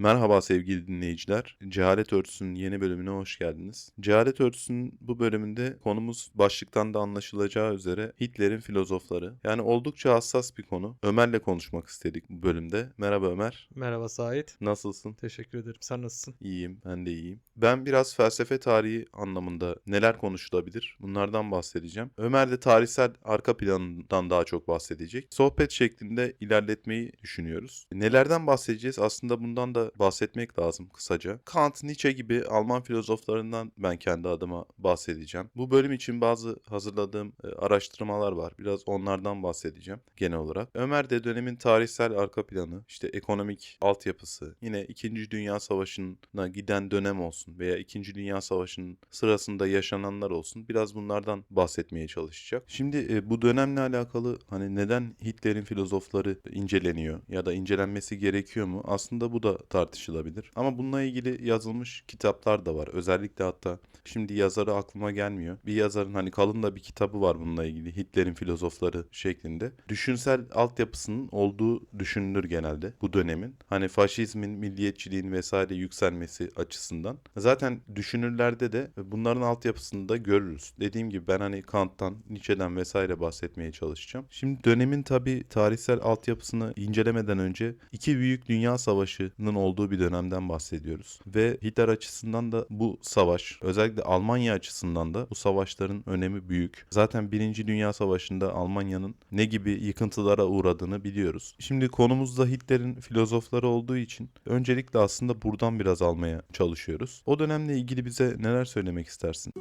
Merhaba sevgili dinleyiciler. Cehalet Örtüsü'nün yeni bölümüne hoş geldiniz. Cehalet Örtüsü'nün bu bölümünde konumuz başlıktan da anlaşılacağı üzere Hitler'in filozofları. Yani oldukça hassas bir konu. Ömer'le konuşmak istedik bu bölümde. Merhaba Ömer. Merhaba Sait. Nasılsın? Teşekkür ederim. Sen nasılsın? İyiyim, ben de iyiyim. Ben biraz felsefe tarihi anlamında neler konuşulabilir bunlardan bahsedeceğim. Ömer de tarihsel arka planından daha çok bahsedecek. Sohbet şeklinde ilerletmeyi düşünüyoruz. Nelerden bahsedeceğiz? Aslında bundan da bahsetmek lazım kısaca. Kant, Nietzsche gibi Alman filozoflarından ben kendi adıma bahsedeceğim. Bu bölüm için bazı hazırladığım e, araştırmalar var. Biraz onlardan bahsedeceğim genel olarak. Ömer de dönemin tarihsel arka planı, işte ekonomik altyapısı, yine 2. Dünya Savaşı'na giden dönem olsun veya 2. Dünya Savaşı'nın sırasında yaşananlar olsun. Biraz bunlardan bahsetmeye çalışacak. Şimdi e, bu dönemle alakalı hani neden Hitler'in filozofları inceleniyor ya da incelenmesi gerekiyor mu? Aslında bu da tartışılabilir. Ama bununla ilgili yazılmış kitaplar da var. Özellikle hatta şimdi yazarı aklıma gelmiyor. Bir yazarın hani kalın da bir kitabı var bununla ilgili. Hitler'in filozofları şeklinde. Düşünsel altyapısının olduğu düşünülür genelde bu dönemin. Hani faşizmin, milliyetçiliğin vesaire yükselmesi açısından. Zaten düşünürlerde de bunların altyapısını da görürüz. Dediğim gibi ben hani Kant'tan, Nietzsche'den vesaire bahsetmeye çalışacağım. Şimdi dönemin tabi tarihsel altyapısını incelemeden önce iki büyük dünya savaşının olduğu bir dönemden bahsediyoruz. Ve Hitler açısından da bu savaş, özellikle Almanya açısından da bu savaşların önemi büyük. Zaten Birinci Dünya Savaşı'nda Almanya'nın ne gibi yıkıntılara uğradığını biliyoruz. Şimdi konumuzda Hitler'in filozofları olduğu için öncelikle aslında buradan biraz almaya çalışıyoruz. O dönemle ilgili bize neler söylemek istersin?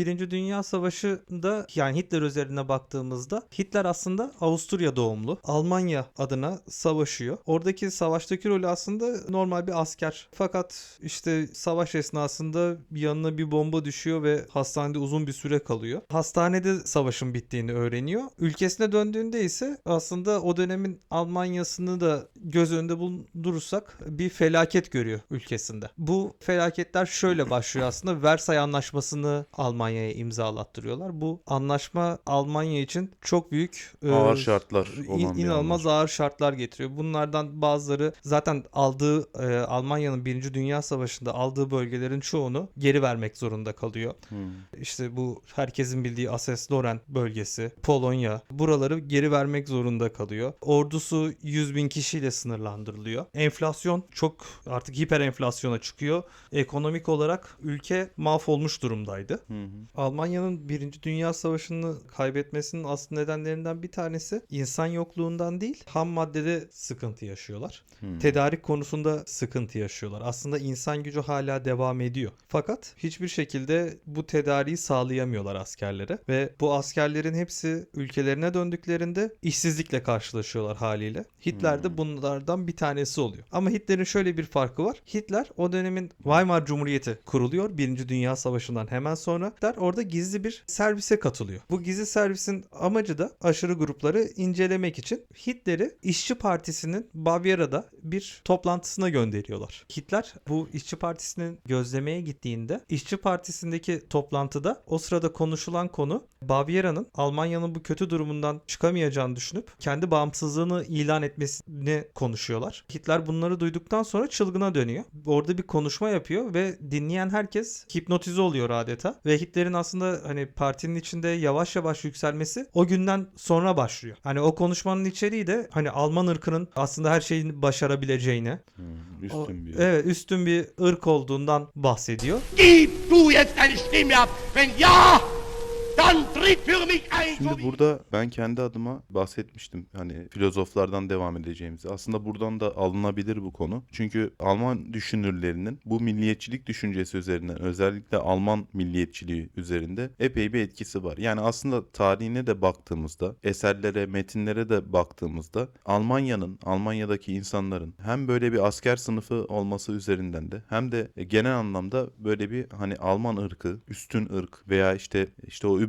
Birinci Dünya Savaşı'nda yani Hitler üzerine baktığımızda Hitler aslında Avusturya doğumlu. Almanya adına savaşıyor. Oradaki savaştaki rolü aslında normal bir asker. Fakat işte savaş esnasında yanına bir bomba düşüyor ve hastanede uzun bir süre kalıyor. Hastanede savaşın bittiğini öğreniyor. Ülkesine döndüğünde ise aslında o dönemin Almanya'sını da göz önünde bulundurursak bir felaket görüyor ülkesinde. Bu felaketler şöyle başlıyor aslında. Versay Anlaşması'nı Almanya'ya imzalattırıyorlar. Bu anlaşma Almanya için çok büyük e, Ağır şartlar in- olan inanılmaz ağır şartlar getiriyor. Bunlardan bazıları zaten aldığı e, Almanya'nın Birinci Dünya Savaşı'nda aldığı bölgelerin çoğunu geri vermek zorunda kalıyor. Hmm. İşte bu herkesin bildiği Alsace-Lorraine bölgesi, Polonya buraları geri vermek zorunda kalıyor. Ordusu 100 bin kişiyle sınırlandırılıyor. Enflasyon çok artık hiper enflasyona çıkıyor. Ekonomik olarak ülke mahvolmuş durumdaydı. Hı. Almanya'nın Birinci Dünya Savaşı'nı kaybetmesinin asıl nedenlerinden bir tanesi insan yokluğundan değil ham maddede sıkıntı yaşıyorlar. Hmm. Tedarik konusunda sıkıntı yaşıyorlar. Aslında insan gücü hala devam ediyor. Fakat hiçbir şekilde bu tedariği sağlayamıyorlar askerlere ve bu askerlerin hepsi ülkelerine döndüklerinde işsizlikle karşılaşıyorlar haliyle. Hitler de bunlardan bir tanesi oluyor. Ama Hitler'in şöyle bir farkı var. Hitler o dönemin Weimar Cumhuriyeti kuruluyor. Birinci Dünya Savaşı'ndan hemen sonra. Hitler orada gizli bir servise katılıyor. Bu gizli servisin amacı da aşırı grupları incelemek için Hitler'i İşçi Partisi'nin Bavyera'da bir toplantısına gönderiyorlar. Hitler bu İşçi Partisi'nin gözlemeye gittiğinde İşçi Partisi'ndeki toplantıda o sırada konuşulan konu Bavyera'nın Almanya'nın bu kötü durumundan çıkamayacağını düşünüp kendi bağımsızlığını ilan etmesini konuşuyorlar. Hitler bunları duyduktan sonra çılgına dönüyor. Orada bir konuşma yapıyor ve dinleyen herkes hipnotize oluyor adeta. Ve Hitler'in aslında hani partinin içinde yavaş yavaş yükselmesi o günden sonra başlıyor. Hani o konuşmanın içeriği de hani Alman ırkının aslında her şeyini başarabileceğini, Hmm. o- Üstün bir. evet üstün bir ırk olduğundan bahsediyor. Gib du jetzt deine Stimme ab. Wenn ja, dann Şimdi burada ben kendi adıma bahsetmiştim hani filozoflardan devam edeceğimizi. Aslında buradan da alınabilir bu konu. Çünkü Alman düşünürlerinin bu milliyetçilik düşüncesi üzerinden özellikle Alman milliyetçiliği üzerinde epey bir etkisi var. Yani aslında tarihine de baktığımızda, eserlere, metinlere de baktığımızda Almanya'nın, Almanya'daki insanların hem böyle bir asker sınıfı olması üzerinden de hem de genel anlamda böyle bir hani Alman ırkı, üstün ırk veya işte işte o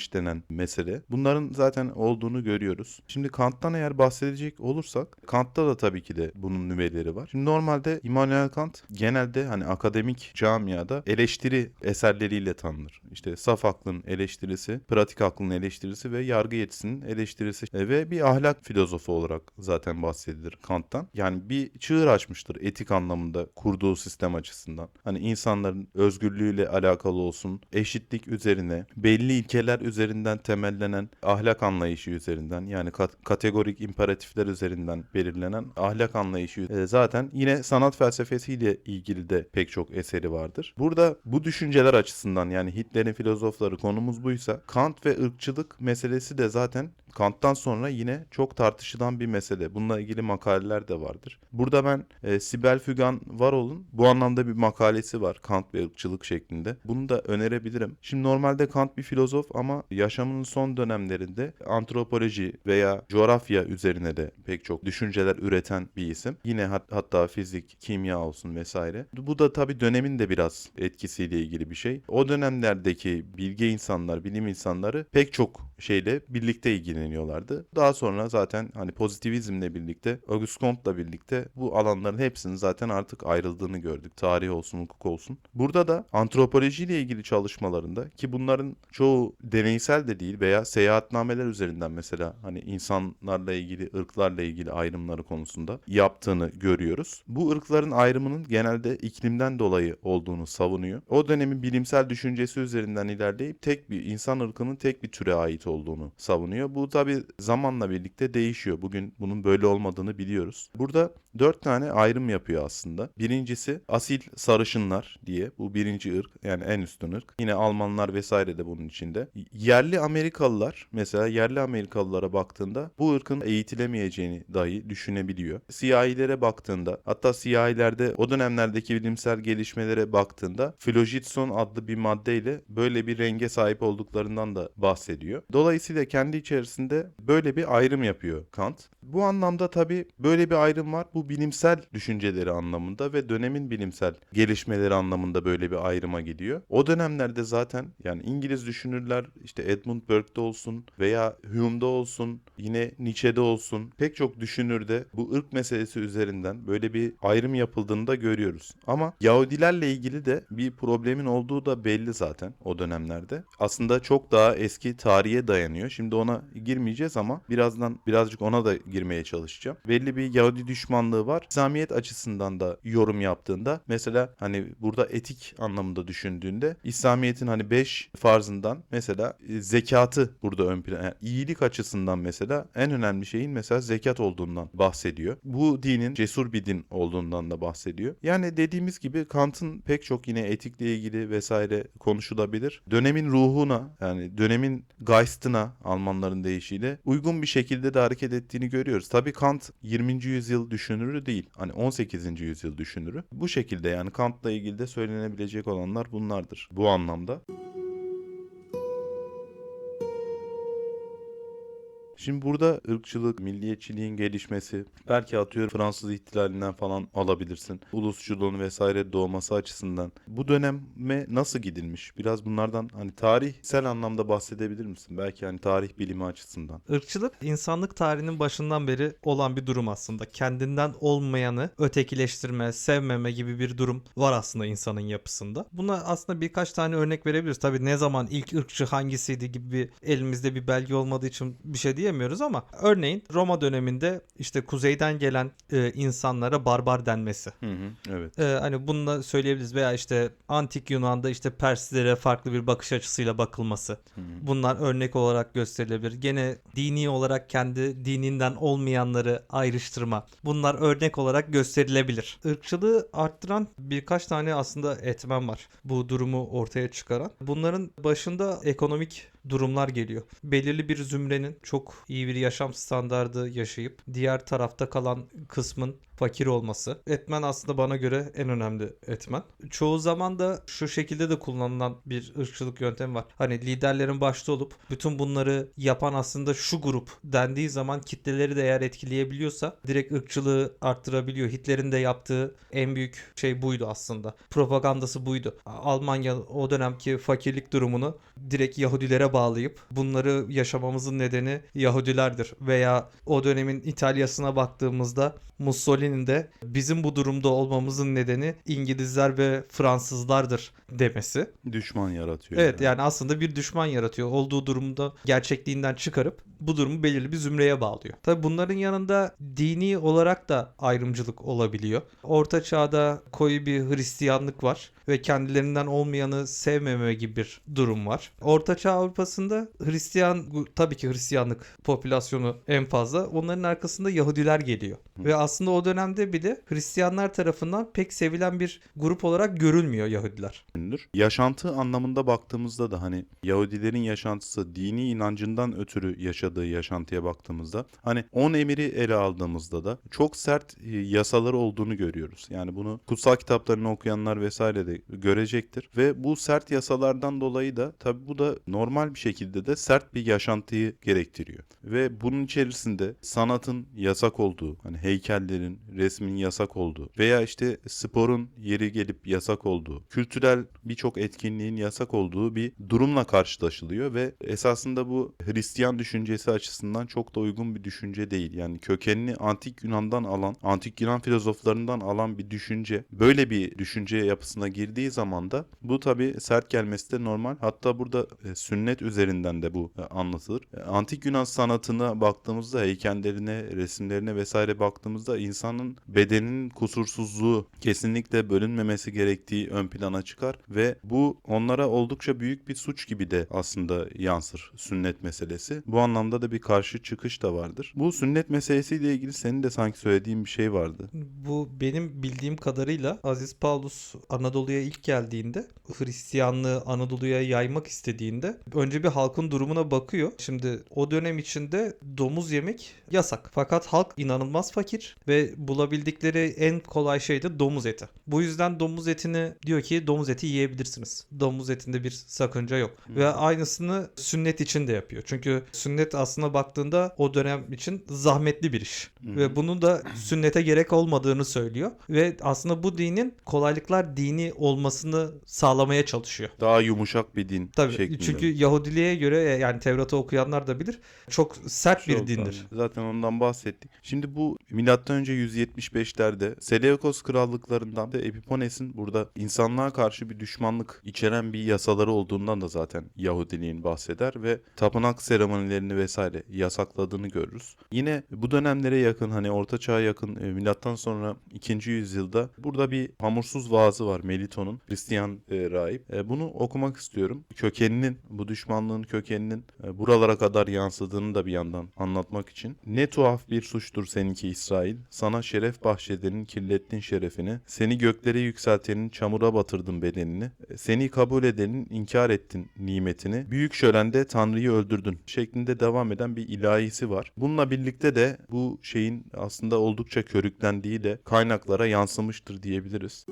Übermensch denen mesele. Bunların zaten olduğunu görüyoruz. Şimdi Kant'tan eğer bahsedecek olursak Kant'ta da tabii ki de bunun nüveleri var. Şimdi normalde Immanuel Kant genelde hani akademik camiada eleştiri eserleriyle tanınır. İşte saf aklın eleştirisi, pratik aklın eleştirisi ve yargı yetisinin eleştirisi E, ve bir ahlak filozofu olarak zaten bahsedilir Kant'tan. Yani bir çığır açmıştır etik anlamında kurduğu sistem açısından. Hani insanların özgürlüğüyle alakalı olsun, eşitlik üzerine, belli ilkeler üzerinden temellenen ahlak anlayışı üzerinden yani kat- kategorik imperatifler üzerinden belirlenen ahlak anlayışı e, zaten yine sanat felsefesiyle ilgili de pek çok eseri vardır. Burada bu düşünceler açısından yani Hitler'in filozofları konumuz buysa Kant ve ırkçılık meselesi de zaten Kant'tan sonra yine çok tartışılan bir mesele. Bununla ilgili makaleler de vardır. Burada ben e, Sibel Fügan Varol'un bu anlamda bir makalesi var Kant ve ırkçılık şeklinde. Bunu da önerebilirim. Şimdi normalde Kant bir filozof ama yaşamının son dönemlerinde antropoloji veya coğrafya üzerine de pek çok düşünceler üreten bir isim. Yine hat- hatta fizik, kimya olsun vesaire. Bu da tabii dönemin de biraz etkisiyle ilgili bir şey. O dönemlerdeki bilge insanlar, bilim insanları pek çok şeyle birlikte ilgileniyorlardı. Daha sonra zaten hani pozitivizmle birlikte, Auguste Comte'la birlikte bu alanların hepsinin zaten artık ayrıldığını gördük. Tarih olsun, hukuk olsun. Burada da antropolojiyle ilgili çalışmalarında ki bunların çoğu deneysel de değil veya seyahatnameler üzerinden mesela hani insanlarla ilgili, ırklarla ilgili ayrımları konusunda yaptığını görüyoruz. Bu ırkların ayrımının genelde iklimden dolayı olduğunu savunuyor. O dönemin bilimsel düşüncesi üzerinden ilerleyip tek bir insan ırkının tek bir türe ait olduğunu savunuyor. Bu tabi zamanla birlikte değişiyor. Bugün bunun böyle olmadığını biliyoruz. Burada dört tane ayrım yapıyor aslında. Birincisi asil sarışınlar diye. Bu birinci ırk yani en üstün ırk. Yine Almanlar vesaire de bunun içinde. Yerli Amerikalılar mesela yerli Amerikalılara baktığında bu ırkın eğitilemeyeceğini dahi düşünebiliyor. Siyahilere baktığında hatta siyahilerde o dönemlerdeki bilimsel gelişmelere baktığında flojitson adlı bir maddeyle böyle bir renge sahip olduklarından da bahsediyor. Dolayısıyla kendi içerisinde böyle bir ayrım yapıyor Kant. Bu anlamda tabii böyle bir ayrım var. Bu bilimsel düşünceleri anlamında ve dönemin bilimsel gelişmeleri anlamında böyle bir ayrıma gidiyor. O dönemlerde zaten yani İngiliz düşünürler işte Edmund Burke'de olsun veya Hume'da olsun yine Nietzsche'de olsun pek çok düşünürde bu ırk meselesi üzerinden böyle bir ayrım yapıldığını da görüyoruz. Ama Yahudilerle ilgili de bir problemin olduğu da belli zaten o dönemlerde. Aslında çok daha eski tarihe dayanıyor. Şimdi ona girmeyeceğiz ama birazdan birazcık ona da girmeye çalışacağım. Belli bir Yahudi düşmanlığı var. İslamiyet açısından da yorum yaptığında mesela hani burada etik anlamında düşündüğünde İslamiyet'in hani 5 farzından mesela e, zekatı burada ön plana yani iyilik açısından mesela en önemli şeyin mesela zekat olduğundan bahsediyor. Bu dinin cesur bir din olduğundan da bahsediyor. Yani dediğimiz gibi Kant'ın pek çok yine etikle ilgili vesaire konuşulabilir. Dönemin ruhuna yani dönemin Geist'ına Almanların deyişiyle uygun bir şekilde de hareket ettiğini görüyoruz. Tabii Kant 20. yüzyıl düşünürü değil. Hani 18. yüzyıl düşünürü. Bu şekilde yani Kant'la ilgili de söylenebilecek olanlar bunlardır. Bu anlamda. Şimdi burada ırkçılık, milliyetçiliğin gelişmesi, belki atıyorum Fransız ihtilalinden falan alabilirsin. Ulusçuluğun vesaire doğması açısından. Bu döneme nasıl gidilmiş? Biraz bunlardan hani tarihsel anlamda bahsedebilir misin? Belki hani tarih bilimi açısından. Irkçılık insanlık tarihinin başından beri olan bir durum aslında. Kendinden olmayanı ötekileştirme, sevmeme gibi bir durum var aslında insanın yapısında. Buna aslında birkaç tane örnek verebiliriz. Tabii ne zaman ilk ırkçı hangisiydi gibi bir elimizde bir belge olmadığı için bir şey diyemiyoruz ama örneğin Roma döneminde işte kuzeyden gelen e, insanlara barbar denmesi. Hı hı, evet. Ee, hani bunu da söyleyebiliriz veya işte antik Yunan'da işte Perslere farklı bir bakış açısıyla bakılması. Bunlar örnek olarak gösterilebilir. Gene dini olarak kendi dininden olmayanları ayrıştırma. Bunlar örnek olarak gösterilebilir. Irkçılığı arttıran birkaç tane aslında etmen var. Bu durumu ortaya çıkaran. Bunların başında ekonomik durumlar geliyor. Belirli bir zümrenin çok iyi bir yaşam standardı yaşayıp diğer tarafta kalan kısmın fakir olması. Etmen aslında bana göre en önemli etmen. Çoğu zaman da şu şekilde de kullanılan bir ırkçılık yöntemi var. Hani liderlerin başta olup bütün bunları yapan aslında şu grup dendiği zaman kitleleri de eğer etkileyebiliyorsa direkt ırkçılığı arttırabiliyor. Hitler'in de yaptığı en büyük şey buydu aslında. Propagandası buydu. Almanya o dönemki fakirlik durumunu direkt Yahudilere bağlayıp bunları yaşamamızın nedeni Yahudilerdir. Veya o dönemin İtalya'sına baktığımızda Mussolini'nin de bizim bu durumda olmamızın nedeni İngilizler ve Fransızlardır demesi. Düşman yaratıyor. Evet yani aslında bir düşman yaratıyor. Olduğu durumda gerçekliğinden çıkarıp bu durumu belirli bir zümreye bağlıyor. Tabi bunların yanında dini olarak da ayrımcılık olabiliyor. Orta çağda koyu bir Hristiyanlık var ve kendilerinden olmayanı sevmeme gibi bir durum var. Orta Çağ Avrupa'sında Hristiyan tabii ki Hristiyanlık popülasyonu en fazla. Onların arkasında Yahudiler geliyor. Ve aslında o dönemde bile Hristiyanlar tarafından pek sevilen bir grup olarak görülmüyor Yahudiler. Yaşantı anlamında baktığımızda da hani Yahudilerin yaşantısı dini inancından ötürü yaşadığı yaşantıya baktığımızda hani 10 emiri ele aldığımızda da çok sert e, yasaları olduğunu görüyoruz. Yani bunu kutsal kitaplarını okuyanlar vesaire de görecektir ve bu sert yasalardan dolayı da tabi bu da normal bir şekilde de sert bir yaşantıyı gerektiriyor. Ve bunun içerisinde sanatın yasak olduğu, hani heykellerin, resmin yasak olduğu veya işte sporun yeri gelip yasak olduğu, kültürel birçok etkinliğin yasak olduğu bir durumla karşılaşılıyor ve esasında bu Hristiyan düşüncesi açısından çok da uygun bir düşünce değil. Yani kökenini antik Yunan'dan alan, antik Yunan filozoflarından alan bir düşünce böyle bir düşünce yapısına girdiği zaman da bu tabi sert gelmesi de normal. Hatta burada e, sünnet üzerinden de bu e, anlatılır. E, Antik Yunan sanatına baktığımızda heykellerine, resimlerine vesaire baktığımızda insanın bedeninin kusursuzluğu kesinlikle bölünmemesi gerektiği ön plana çıkar ve bu onlara oldukça büyük bir suç gibi de aslında yansır sünnet meselesi. Bu anlamda da bir karşı çıkış da vardır. Bu sünnet meselesiyle ilgili senin de sanki söylediğin bir şey vardı. Bu benim bildiğim kadarıyla Aziz Paulus Anadolu'ya ilk geldiğinde Hristiyanlığı Anadolu'ya yaymak istediğinde önce bir halkın durumuna bakıyor. Şimdi o dönem içinde domuz yemek yasak. Fakat halk inanılmaz fakir ve bulabildikleri en kolay şey de domuz eti. Bu yüzden domuz etini diyor ki domuz eti yiyebilirsiniz. Domuz etinde bir sakınca yok. Ve aynısını sünnet için de yapıyor. Çünkü sünnet aslında baktığında o dönem için zahmetli bir iş. Ve bunun da sünnete gerek olmadığını söylüyor. Ve aslında bu dinin kolaylıklar dini olmasını sağlamaya çalışıyor. Daha yumuşak bir din Tabii şeklinde. çünkü Yahudiliğe göre yani Tevrat'ı okuyanlar da bilir çok sert bir Çok dindir. Zaten ondan bahsettik. Şimdi bu milattan önce 175'lerde Seleukos krallıklarından da Epipones'in burada insanlığa karşı bir düşmanlık içeren bir yasaları olduğundan da zaten Yahudiliğin bahseder ve tapınak seremonilerini vesaire yasakladığını görürüz. Yine bu dönemlere yakın hani Orta Çağ'a yakın e, milattan sonra 2. yüzyılda burada bir hamursuz vaazı var Meliton'un Hristiyan e, rahip. E, bunu okumak istiyorum. Kökeninin bu düşmanlığın kökeninin e, buralara kadar yansıdığını da bir yandan anlatmak için. Ne tuhaf bir suçtur seninki İsrail. Sana şeref bahşedenin kirlettin şerefini. Seni göklere yükseltenin çamura batırdın bedenini. Seni kabul edenin inkar ettin nimetini. Büyük şölende Tanrı'yı öldürdün şeklinde devam eden bir ilahisi var. Bununla birlikte de bu şeyin aslında oldukça körüklendiği de kaynaklara yansımıştır diyebiliriz.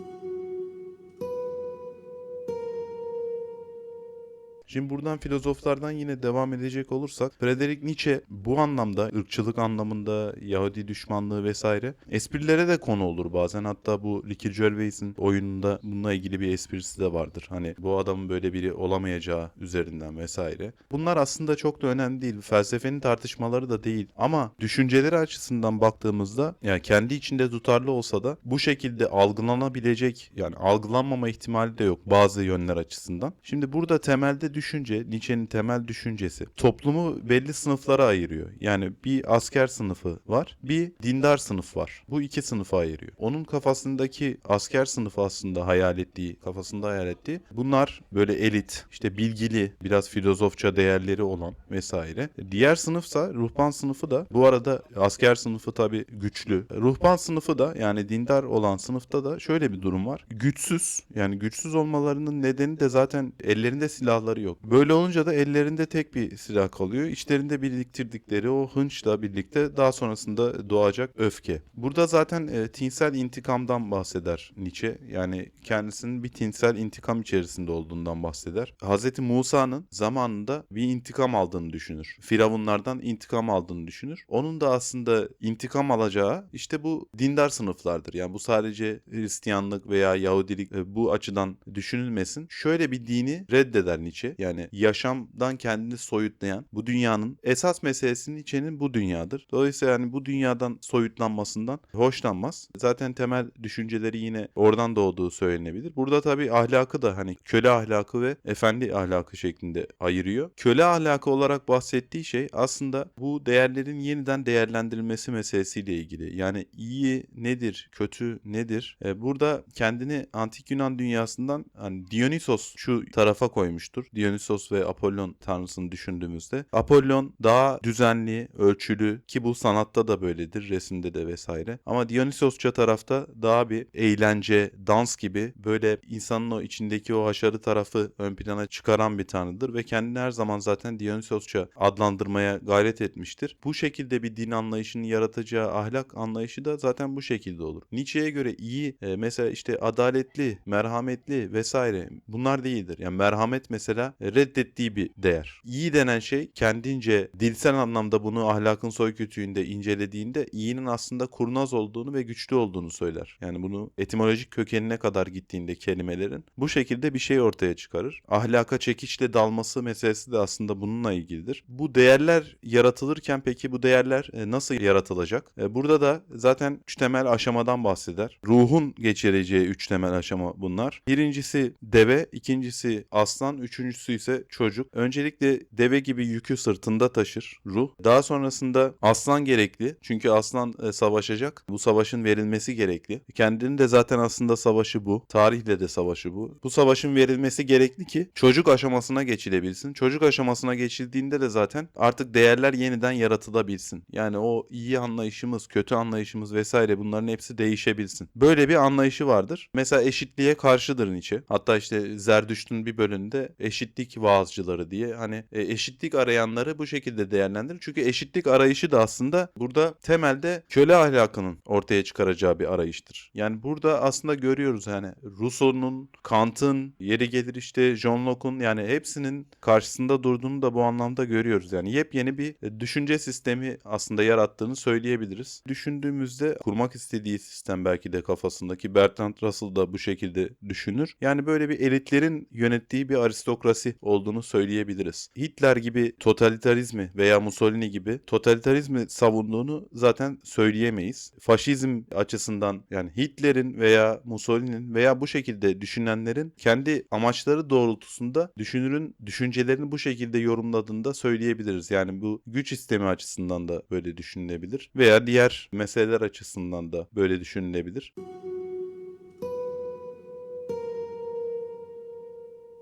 Şimdi buradan filozoflardan yine devam edecek olursak Friedrich Nietzsche bu anlamda ırkçılık anlamında Yahudi düşmanlığı vesaire esprilere de konu olur bazen. Hatta bu Ricky Gervais'in oyununda bununla ilgili bir esprisi de vardır. Hani bu adamın böyle biri olamayacağı üzerinden vesaire. Bunlar aslında çok da önemli değil. Felsefenin tartışmaları da değil. Ama düşünceleri açısından baktığımızda yani kendi içinde tutarlı olsa da bu şekilde algılanabilecek yani algılanmama ihtimali de yok bazı yönler açısından. Şimdi burada temelde düşünce, Nietzsche'nin temel düşüncesi toplumu belli sınıflara ayırıyor. Yani bir asker sınıfı var, bir dindar sınıf var. Bu iki sınıfa ayırıyor. Onun kafasındaki asker sınıfı aslında hayal ettiği, kafasında hayal ettiği bunlar böyle elit, işte bilgili, biraz filozofça değerleri olan vesaire. Diğer sınıfsa ruhban sınıfı da bu arada asker sınıfı tabii güçlü. Ruhban sınıfı da yani dindar olan sınıfta da şöyle bir durum var. Güçsüz yani güçsüz olmalarının nedeni de zaten ellerinde silahları yok. Yok. Böyle olunca da ellerinde tek bir silah kalıyor. İçlerinde biriktirdikleri o hınçla birlikte daha sonrasında doğacak öfke. Burada zaten e, tinsel intikamdan bahseder Nietzsche. Yani kendisinin bir tinsel intikam içerisinde olduğundan bahseder. Hz. Musa'nın zamanında bir intikam aldığını düşünür. Firavunlardan intikam aldığını düşünür. Onun da aslında intikam alacağı işte bu dindar sınıflardır. Yani bu sadece Hristiyanlık veya Yahudilik e, bu açıdan düşünülmesin. Şöyle bir dini reddeder Nietzsche. Yani yaşamdan kendini soyutlayan bu dünyanın esas meselesi Nietzsche'nin bu dünyadır. Dolayısıyla yani bu dünyadan soyutlanmasından hoşlanmaz. Zaten temel düşünceleri yine oradan doğduğu söylenebilir. Burada tabii ahlakı da hani köle ahlakı ve efendi ahlakı şeklinde ayırıyor. Köle ahlakı olarak bahsettiği şey aslında bu değerlerin yeniden değerlendirilmesi meselesiyle ilgili. Yani iyi nedir, kötü nedir? E, burada kendini antik Yunan dünyasından hani Dionysos şu tarafa koymuştur. Dionysos ve Apollon tanrısını düşündüğümüzde. Apollon daha düzenli, ölçülü ki bu sanatta da böyledir, resimde de vesaire. Ama Dionysosça tarafta daha bir eğlence, dans gibi böyle insanın o içindeki o haşarı tarafı ön plana çıkaran bir tanrıdır ve kendini her zaman zaten Dionysosça adlandırmaya gayret etmiştir. Bu şekilde bir din anlayışını yaratacağı ahlak anlayışı da zaten bu şekilde olur. Nietzsche'ye göre iyi e, mesela işte adaletli, merhametli vesaire bunlar değildir. Yani merhamet mesela e, reddettiği bir değer. İyi denen şey kendince dilsel anlamda bunu ahlakın soykütüğünde incelediğinde iyinin aslında kurnaz olduğunu ve güçlü olduğunu söyler. Yani bunu etimolojik kökenine kadar gittiğinde kelimelerin bu şekilde bir şey ortaya çıkarır. Ahlaka çekiçle dalması meselesi de aslında bununla ilgilidir. Bu değerler yaratılırken peki bu değerler e, nasıl yaratılacak? E, Burada da zaten üç temel aşamadan bahseder. Ruhun geçireceği üç temel aşama bunlar. Birincisi deve, ikincisi aslan, üçüncüsü ise çocuk. Öncelikle deve gibi yükü sırtında taşır ruh. Daha sonrasında aslan gerekli. Çünkü aslan e, savaşacak. Bu savaşın verilmesi gerekli. Kendinin de zaten aslında savaşı bu. Tarihle de savaşı bu. Bu savaşın verilmesi gerekli ki çocuk aşamasına geçilebilsin. Çocuk aşamasına geçildiğinde de zaten artık değerler yeniden yaratılabilsin. Yani o iyi anlayışımız, kötü anlayışımız vesaire bunların hepsi değişebilsin. Böyle bir anlayışı vardır. Mesela eşitliğe karşıdır Nietzsche. Hatta işte Zerdüşt'ün bir bölümünde eşitlik vaazcıları diye hani e, eşitlik arayanları bu şekilde değerlendirir. Çünkü eşitlik arayışı da aslında burada temelde köle ahlakının ortaya çıkaracağı bir arayıştır. Yani burada aslında görüyoruz yani Rousseau'nun, Kant'ın, yeri gelir işte John Locke'un yani hepsinin karşısında durduğunu da bu anlamda görüyoruz. Yani yepyeni bir e, düşünce sistemi aslında yarattığını söyleyebiliriz. Düşündüğümüzde kurmak istediği sistem belki de kafasındaki Bertrand Russell da bu şekilde düşünür. Yani böyle bir elitlerin yönettiği bir aristokrasi olduğunu söyleyebiliriz. Hitler gibi totalitarizmi veya Mussolini gibi totalitarizmi savunduğunu zaten söyleyemeyiz. Faşizm açısından yani Hitler'in veya Mussolini'nin veya bu şekilde düşünenlerin kendi amaçları doğrultusunda düşünürün düşüncelerini bu şekilde yorumladığını da söyleyebiliriz. Yani bu güç sistemi açısından da böyle düşünülebilir veya diğer meseleler açısından da böyle düşünülebilir.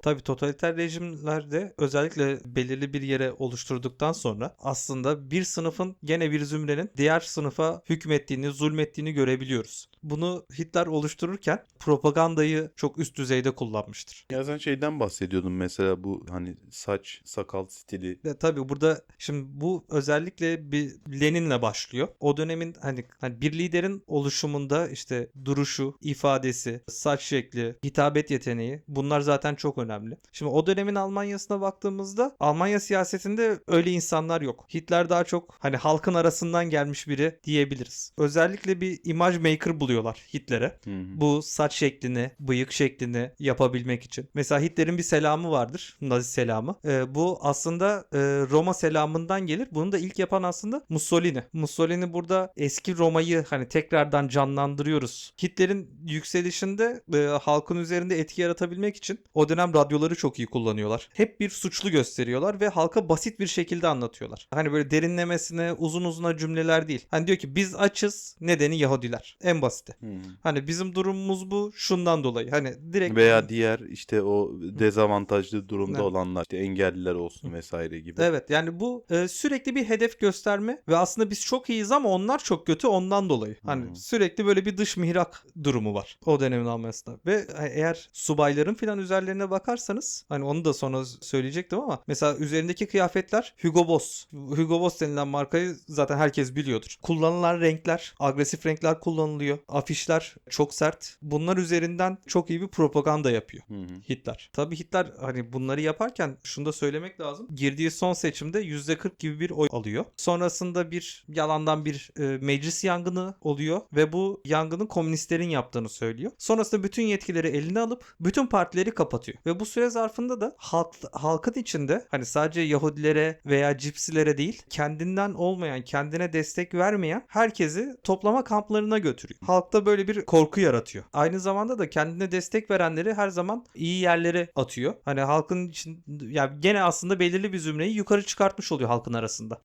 Tabii totaliter rejimlerde özellikle belirli bir yere oluşturduktan sonra aslında bir sınıfın gene bir zümrenin diğer sınıfa hükmettiğini, zulmettiğini görebiliyoruz. Bunu Hitler oluştururken propagandayı çok üst düzeyde kullanmıştır. Ya sen şeyden bahsediyordun mesela bu hani saç, sakal stili. Ve tabii burada şimdi bu özellikle bir Lenin'le başlıyor. O dönemin hani, hani bir liderin oluşumunda işte duruşu, ifadesi, saç şekli, hitabet yeteneği bunlar zaten çok önemli. Şimdi o dönemin Almanya'sına baktığımızda Almanya siyasetinde öyle insanlar yok. Hitler daha çok hani halkın arasından gelmiş biri diyebiliriz. Özellikle bir image maker buluyorlar Hitler'e. Bu saç şeklini, bıyık şeklini yapabilmek için. Mesela Hitler'in bir selamı vardır. Nazi selamı. Ee, bu aslında e, Roma selamından gelir. Bunu da ilk yapan aslında Mussolini. Mussolini burada eski Roma'yı hani tekrardan canlandırıyoruz. Hitler'in yükselişinde e, halkın üzerinde etki yaratabilmek için o dönem radyoları çok iyi kullanıyorlar. Hep bir suçlu gösteriyorlar ve halka basit bir şekilde anlatıyorlar. Hani böyle derinlemesine uzun uzun cümleler değil. Hani diyor ki biz açız nedeni Yahudiler. En basit. Basit. Hani bizim durumumuz bu şundan dolayı. Hani direkt Veya diğer işte o dezavantajlı durumda Evet. olanlar işte engelliler olsun vesaire gibi. Evet yani bu e, sürekli bir hedef gösterme ve aslında biz çok iyiyiz ama onlar çok kötü ondan dolayı. Hani Hı. sürekli böyle bir dış mihrak durumu var o dönemin Almanya'sında. Ve eğer subayların filan üzerlerine bakarsanız hani onu da sonra söyleyecektim ama mesela üzerindeki kıyafetler Hugo Boss. Hugo Boss denilen markayı zaten herkes biliyordur. Kullanılan renkler, agresif renkler kullanılıyor. Afişler çok sert. Bunlar üzerinden çok iyi bir propaganda yapıyor. Hı hı. Hitler. Tabii Hitler hani bunları yaparken şunu da söylemek lazım. Girdiği son seçimde %40 gibi bir oy alıyor. Sonrasında bir yalandan bir e, meclis yangını oluyor ve bu yangını komünistlerin yaptığını söylüyor. Sonrasında bütün yetkileri eline alıp bütün partileri kapatıyor. Ve bu süre zarfında da halk, halkın içinde hani sadece Yahudilere veya Cipsilere değil kendinden olmayan, kendine destek vermeyen herkesi toplama kamplarına götürüyor. Halkta böyle bir korku yaratıyor. Aynı zamanda da kendine destek verenleri her zaman iyi yerlere atıyor. Hani halkın için yani gene aslında belirli bir zümreyi yukarı çıkartmış oluyor halkın arasında.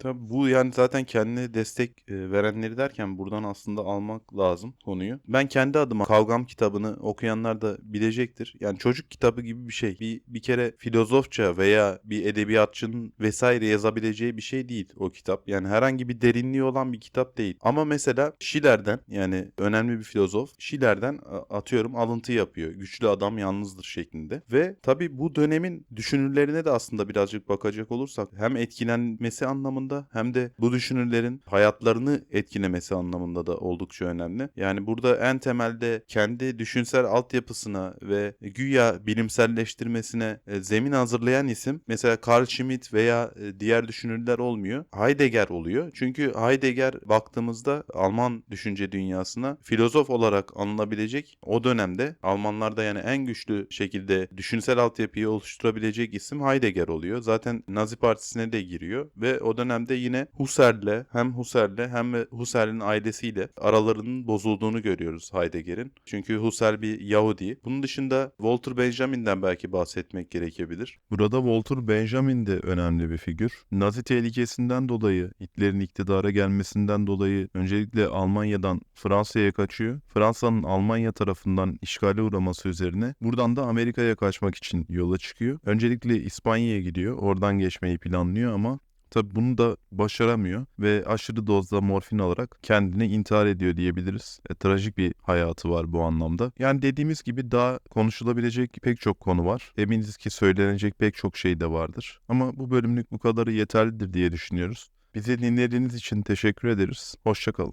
Tabii bu yani zaten kendine destek e, verenleri derken buradan aslında almak lazım konuyu. Ben kendi adıma Kavgam kitabını okuyanlar da bilecektir. Yani çocuk kitabı gibi bir şey. Bir, bir kere filozofça veya bir edebiyatçının vesaire yazabileceği bir şey değil o kitap. Yani herhangi bir derinliği olan bir kitap değil. Ama mesela Schiller'den yani önemli bir filozof Schiller'den a- atıyorum alıntı yapıyor. Güçlü adam yalnızdır şeklinde. Ve tabii bu dönemin düşünürlerine de aslında birazcık bakacak olursak hem etkilenmesi anlamında hem de bu düşünürlerin hayatlarını etkilemesi anlamında da oldukça önemli. Yani burada en temelde kendi düşünsel altyapısına ve güya bilimselleştirmesine e, zemin hazırlayan isim mesela Carl Schmitt veya e, diğer düşünürler olmuyor. Heidegger oluyor. Çünkü Heidegger baktığımızda Alman düşünce dünyasına filozof olarak anılabilecek o dönemde Almanlarda yani en güçlü şekilde düşünsel altyapıyı oluşturabilecek isim Heidegger oluyor. Zaten Nazi Partisi'ne de giriyor ve o dönemde yine Husserl'le hem Husserl'le hem de Husserl'in ailesiyle aralarının bozulduğunu görüyoruz Heidegger'in. Çünkü Husserl bir Yahudi. Bunun dışında Walter Benjamin'den belki bahsetmek gerekebilir. Burada Walter Benjamin de önemli bir figür. Nazi tehlikesinden dolayı, Hitler'in iktidara gelmesinden dolayı öncelikle Almanya'dan Fransa'ya kaçıyor. Fransa'nın Almanya tarafından işgale uğraması üzerine buradan da Amerika'ya kaçmak için yola çıkıyor. Öncelikle İspanya'ya gidiyor. Oradan geçmeyi planlıyor ama Tabi bunu da başaramıyor ve aşırı dozda morfin alarak kendini intihar ediyor diyebiliriz. E, trajik bir hayatı var bu anlamda. Yani dediğimiz gibi daha konuşulabilecek pek çok konu var. Eminiz ki söylenecek pek çok şey de vardır. Ama bu bölümlük bu kadarı yeterlidir diye düşünüyoruz. Bizi dinlediğiniz için teşekkür ederiz. Hoşçakalın.